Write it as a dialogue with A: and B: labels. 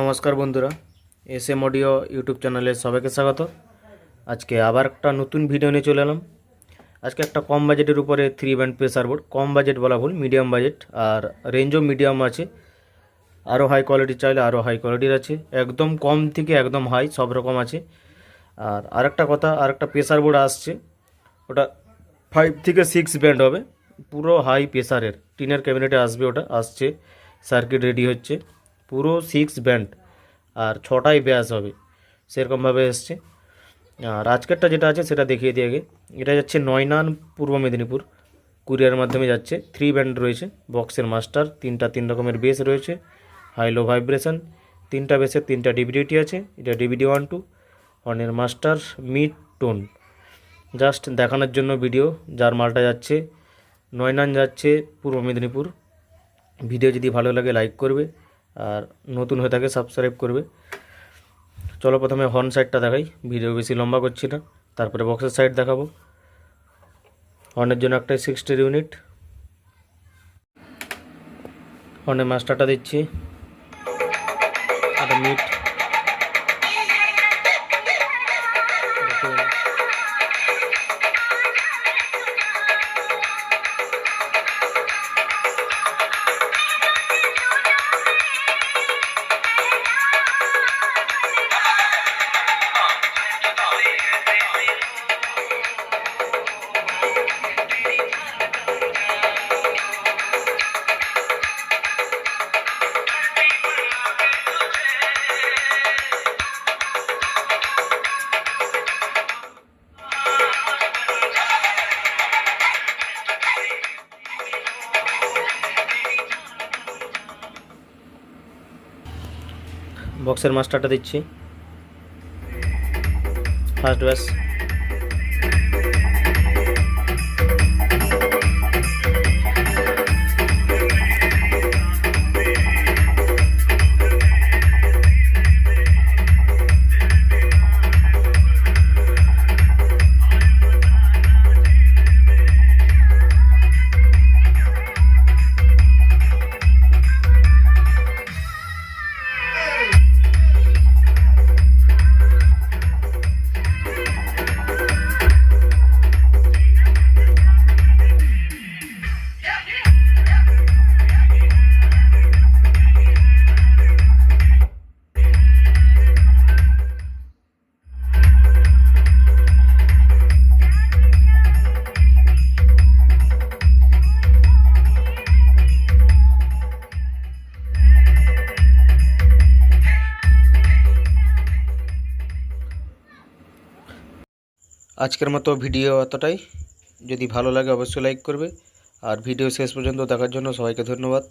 A: নমস্কার বন্ধুরা S M audio YouTube চ্যানেলে সবাইকে স্বাগত। আজকে আবার একটা নতুন ভিডিও নিয়ে চলে এলাম। আজকে একটা কম বাজেটের উপরে থ্রি ব্যান্ড প্রেসার বোর্ড কম বাজেট বলা ভুল মিডিয়াম বাজেট আর রেঞ্জও মিডিয়াম আছে। আরও হাই কোয়ালিটি চাইলে আরও হাই কোয়ালিটির আছে। একদম কম থেকে একদম হাই সব রকম আছে। আর আরেকটা কথা, আরেকটা প্রেসার বোর্ড আসছে। ওটা ফাইভ থেকে সিক্স ব্যান্ড হবে। পুরো হাই প্রেসারের টিনের ক্যাবিনেটে আসবে ওটা, আসছে। সার্কিট রেডি হচ্ছে। পুরো সিক্স ব্যান্ড আর ছটাই ব্যাস হবে। সেরকমভাবে এসছে। আর আজকেরটা যেটা আছে সেটা দেখিয়ে দিয়ে আগে। এটা যাচ্ছে নয়নান, পূর্ব মেদিনীপুর। কুরিয়ার মাধ্যমে যাচ্ছে। থ্রি ব্যান্ড রয়েছে। বক্সের মাস্টার তিনটা তিন রকমের বেস রয়েছে। হাই লো ভাইব্রেশন তিনটা বেসের তিনটা ডিভিডিটি আছে। এটা ডিভিডি ওয়ান টু অনের মাস্টার মিড টোন জাস্ট দেখানোর জন্য ভিডিও যার মালটা যাচ্ছে, নয়নান যাচ্ছে, পূর্ব মেদিনীপুর। ভিডিও যদি ভালো লাগে লাইক করবে। আর নতুন হয়ে থাকে সাবস্ক্রাইব করবে। চলো প্রথমে হর্ন সাইডটা দেখাই। ভিডিও বেশি লম্বা করছি না। তারপরে বক্সের সাইড দেখাবো। হর্নের জন্য একটা সিক্সটির ইউনিট হর্নের মাস্টারটা দিচ্ছি। একটা মিট বক্সের মাস্টারটা দিচ্ছি। ফার্স্ট ব্যাস। আজকের মতো ভিডিও এতটাই। যদি ভালো লাগে অবশ্যই লাইক করবে। আর ভিডিও শেষ পর্যন্ত দেখার জন্য সবাইকে ধন্যবাদ।